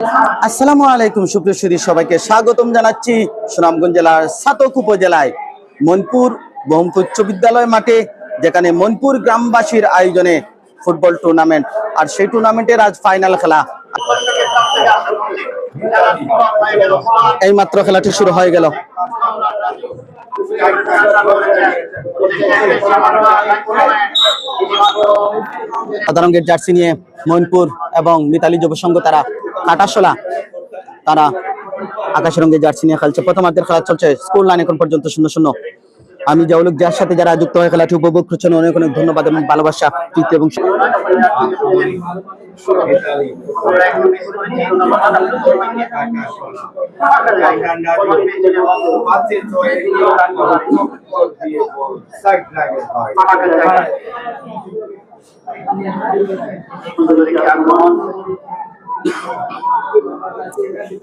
আসসালামু আলাইকুম, সুপ্রিয় সবাইকে স্বাগতম জানাচ্ছি সুনামগঞ্জ জেলার সাতক উপজেলায় মনপুর ব্রহ্মপুর উচ্চ বিদ্যালয় মাঠে, যেখানে মনপুর গ্রামবাসীর আয়োজনে ফুটবল টুর্নামেন্ট আর সেই টুর্নামেন্টের আজ ফাইনাল খেলা। এই মাত্র খেলাটি শুরু হয়ে গেল। সাদা রঙের জার্সি নিয়ে মইনপুর এবং মিতালি যুব সংঘ, তারা কাটাশোলা। তারা আকাশ রঙের জার্সি নিয়ে খেলছে। প্রথমার্ধের খেলা চলছে স্কুল লাইন এখন পর্যন্ত শূন্য শূন্য। আমি জাউলুক যার সাথে যারা যুক্ত হয়ে খেলাটি উপভোগ করছেন, অনেক অনেক ধন্যবাদ এবং ভালোবাসা, প্রীতি এবং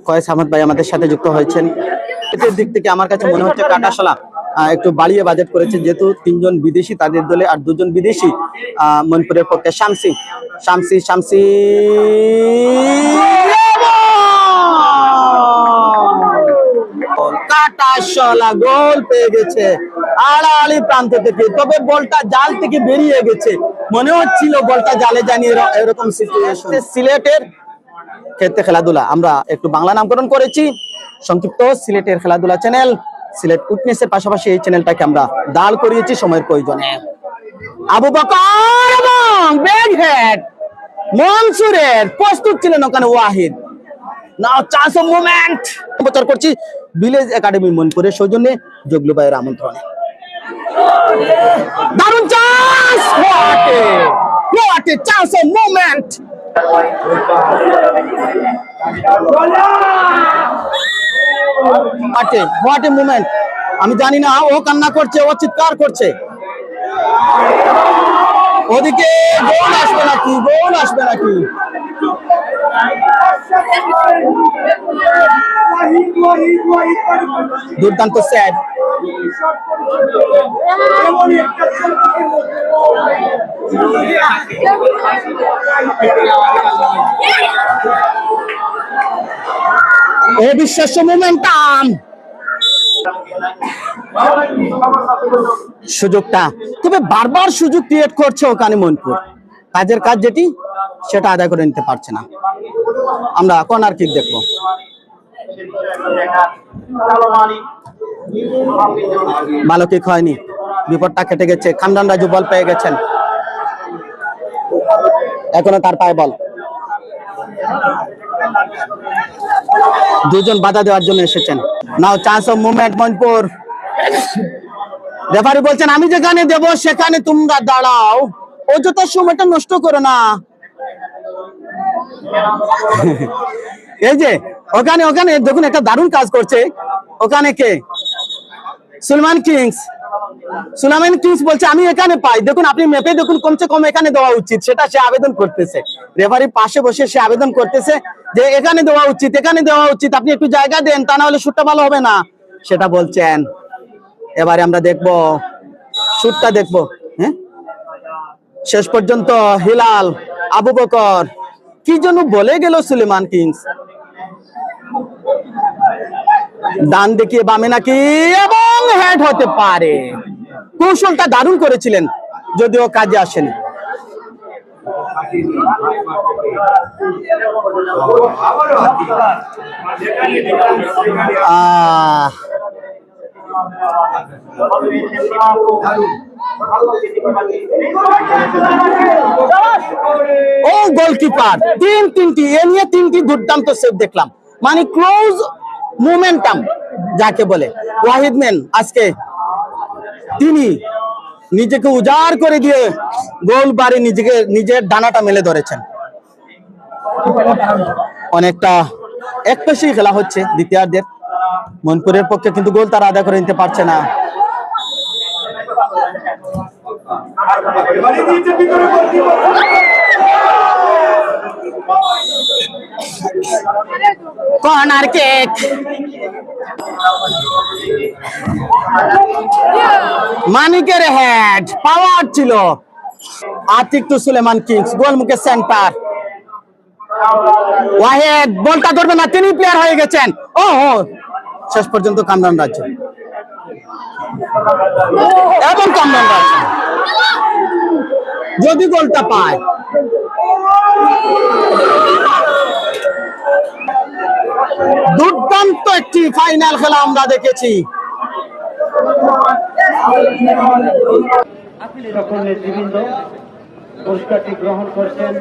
কয়েস আহমদ ভাই আমাদের সাথে যুক্ত হয়েছেন। দিক থেকে আমার কাছে মনে হচ্ছে একটু বাড়িয়ে বাজেট করেছে। যেহেতু তিনজন বিদেশি তাদের দলে আর দুজন বিদেশি আহ, মণিপুরের পক্ষে শামসি। শামসি শামসি। গোল পেয়ে গেছে। আড়াআড়ি প্রান্ত থেকে তবে বলটা জাল থেকে বেরিয়ে গেছে। মনে হচ্ছিল বলটা জালে জানিয়ে এরকম সিলেটের ক্ষেত্রে খেলাধুলা। আমরা একটু বাংলা নামকরণ করেছি। সংক্ষিপ্ত সিলেটের খেলাধুলা চ্যানেল সিলেট উইটনেসের পাশাপাশি এই চ্যানেলটাকে আমরা দাঁড় করিয়েছি সময়ের প্রয়োজনে। আবু বকর এবং বেগ হেড মনসুরের প্রস্তুত ছিলেন ওখানে Wahid. Now chance of movement প্রচার করছি ভিলেজ একাডেমি মনপুরের সৌজন্যে জগলু ভাইয়ের আমন্ত্রণে। দারুণ chance what what chance of movement আটে হোয়াট এ মুভমেন্ট আমি জানি না, ও কান্না করছে, ও চিৎকার করছে। ওদিকে গোল আসবে নাকি গোল আসবে নাকি? দুর্দান্ত স্যাড অবিশ্বাস্য মোমেন্টাম সুযোগটা। তবে বারবার সুযোগ ক্রিয়েট করছে ওখানে মনপুর। কাজের কাজ যেটি, সেটা আদায় করে নিতে পারছে না। আমরা কর্নার কিক দেখব। ভালো কিক হয়নি। বিপদটা কেটে গেছে। খানদান রাজু বল পেয়ে গেছেন। এখনও তার পায়ে বল দুজন বাধা দেওয়ার জন্য এসেছেন। Now chance of movement Monpur referee বলছেন, আমি যেখানে দেব, সেখানে তোমরা দাঁড়াও। অযথা সময়টা নষ্ট করো না। এই যে, ওখানে ওখানে, দেখুন, একটা দারুণ কাজ করছে। ওখানে কে? Sulman Kings. সুলাইমান কিংস বলছে, আমি এখানে পাই। দেখুন, আপনি দেখুন, কমসে কম এখানে দেওয়া উচিত, সেটা সে আবেদন করতেছে। পাশে বসে সে আবেদন করতেছে যে, এখানে দেওয়া উচিত, এখানে দেওয়া উচিত, আপনি একটু জায়গা দেন, তা না হলে শুটটা ভালো হবে না। সেটা বলছেন। এবারে আমরা দেখব শুটটা দেখব হ্যাঁ? শেষ পর্যন্ত হিলাল, আবু বকর, কি জন্য বলে গেল সুলেমান কিংস। ডান দেখিয়ে বামে নাকি এবং হেড হতে পারে। কৌশলটা দারুণ করেছিলেন, যদিও কাজে আসেনি। ও গোলকিপার, তিন, তিনটি, এ নিয়ে তিনটি দুর্দান্ত সেভ দেখলাম। মানে ক্লোজ মোমেন্টাম যাকে বলে। ওয়াহিদ মেন, আজকে তিনি নিজেকে উজাড় করে দিয়ে গোল বাড়ি নিজেকে, নিজের ডানাটা মেলে ধরেছেন। অনেকটা এক পেশেই খেলা হচ্ছে দ্বিতীয়ার্ধের। মনপুরের পক্ষে কিন্তু গোল তারা আদায় করে নিতে পারছে না। Corner kick. মানিকের হেড পাওয়ার ছিল। আতিক টু সুলেমান কিংস গোলমুখে সেন্টার ওয়াহেদ, বলটা ধরবে না, তিনি প্লেয়ার হয়ে গেছেন। ও শেষ পর্যন্ত কামরান রাজ্য। এবং কামরান রাজ্য। যদি গোলটা পায়। দুর্দান্ত একটি ফাইনাল খেলা আমরা দেখেছি। সকল নেতৃবৃন্দ পুরস্কারটি গ্রহণ করছেন।